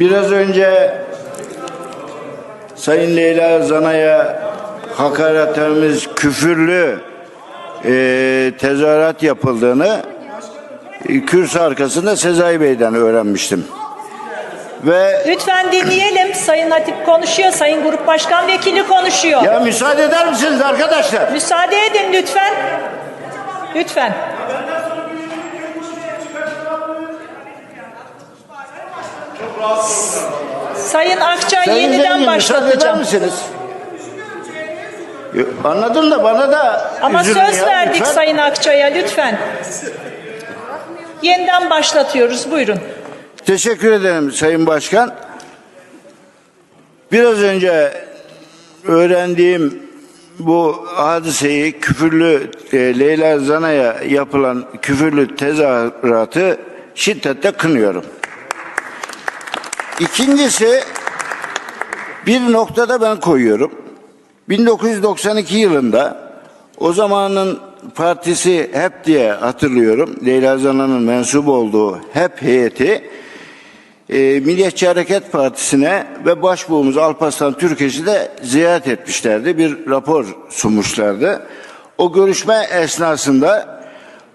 Biraz önce Sayın Leyla Zana'ya hakaretlerimiz küfürlü e, tezahürat yapıldığını e, kürsü arkasında Sezai Bey'den öğrenmiştim. Ve Lütfen dinleyelim. Sayın Hatip konuşuyor. Sayın Grup Başkan Vekili konuşuyor. ya müsaade eder misiniz arkadaşlar? Müsaade edin lütfen. Lütfen. Sayın Akçay Sayın yeniden başlatacağım. misiniz? Yo, Anladım da bana da Ama üzülün söz ya, verdik lütfen. Sayın Akçay'a lütfen. Yeniden başlatıyoruz. Buyurun. Teşekkür ederim Sayın Başkan. Biraz önce öğrendiğim bu hadiseyi küfürlü e, Leyla Zana'ya yapılan küfürlü tezahüratı şiddetle kınıyorum. İkincisi bir noktada ben koyuyorum. 1992 yılında o zamanın partisi HEP diye hatırlıyorum. Leyla Zana'nın mensup olduğu HEP heyeti e, Milliyetçi Hareket Partisi'ne ve başbuğumuz Alparslan Türkeş'i de ziyaret etmişlerdi. Bir rapor sunmuşlardı. O görüşme esnasında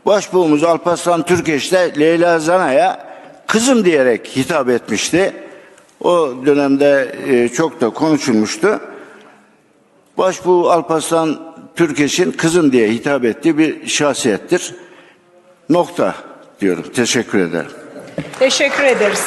başbuğumuz Alparslan Türkeş de Leyla Zana'ya kızım diyerek hitap etmişti. O dönemde e, çok da konuşulmuştu. Başbuğ Alparslan Türkeş'in kızım diye hitap ettiği bir şahsiyettir. Nokta diyorum. Teşekkür ederim. Teşekkür ederiz.